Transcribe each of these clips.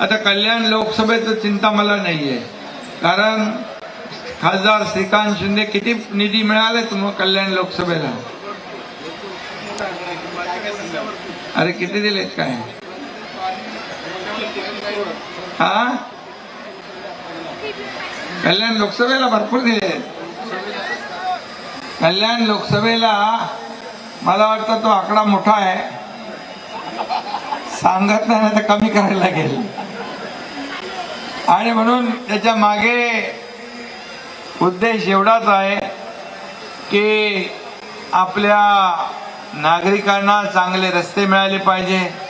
आता कल्याण लोकसभेचं चिंता मला नाही आहे कारण खासदार श्रीकांत शिंदे किती निधी मिळाले तुम्हाला कल्याण लोकसभेला? अरे किती दिलेत काय? हा? कल्याण लोकसभेला भरपूर दिले कल्याण लोकसभेला मला वाटतं तो आकडा मोठा आहे. सांगत नाही तर कमी करायला लागेल. आणि म्हणून त्याच्यामागे उद्देश एवढाच आहे की आपल्या नागरिकांना चांगले रस्ते मिळाले पाहिजे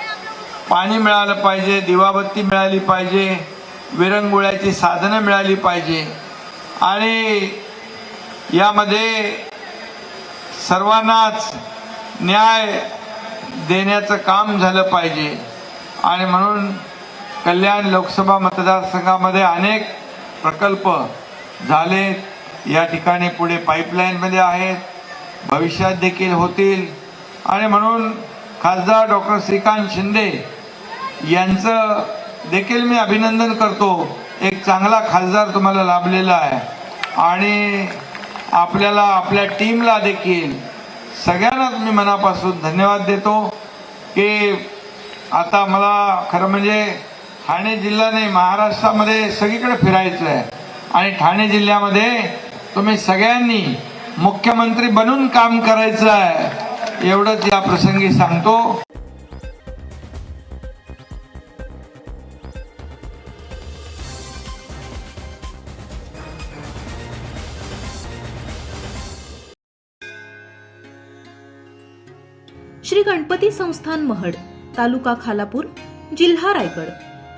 पाणी मिळालं पाहिजे दिवाबत्ती मिळाली पाहिजे विरंगुळ्याची साधनं मिळाली पाहिजे. आणि यामध्ये सर्वांनाच न्याय देण्याचं काम झालं पाहिजे. आणि म्हणून कल्याण लोकसभा मतदारसंघामध्ये अनेक प्रकल्प झाले या ठिकाणी पुढे पाईपलाईनमध्ये आहेत. भविष्यात देखील होतील. आणि म्हणून खासदार डॉक्टर श्रीकांत शिंदे यांचं देखील मी अभिनंदन करतो. एक चांगला खासदार तुम्हाला लाभलेला आहे. आणि आपल्याला आपल्या टीमला देखील सगळ्यांनाच मी मनापासून धन्यवाद देतो. की आता मला खरं म्हणजे ठाणे जिल्हा नाही महाराष्ट्रामध्ये सगळीकडे फिरायचं आहे आणि ठाणे जिल्ह्यामध्ये तुम्ही सगळ्यांनी मुख्यमंत्री बनून काम करायचं आहे एवढंच या प्रसंगी सांगतो. श्री गणपती संस्थान महड तालुका खालापूर जिल्हा रायगड.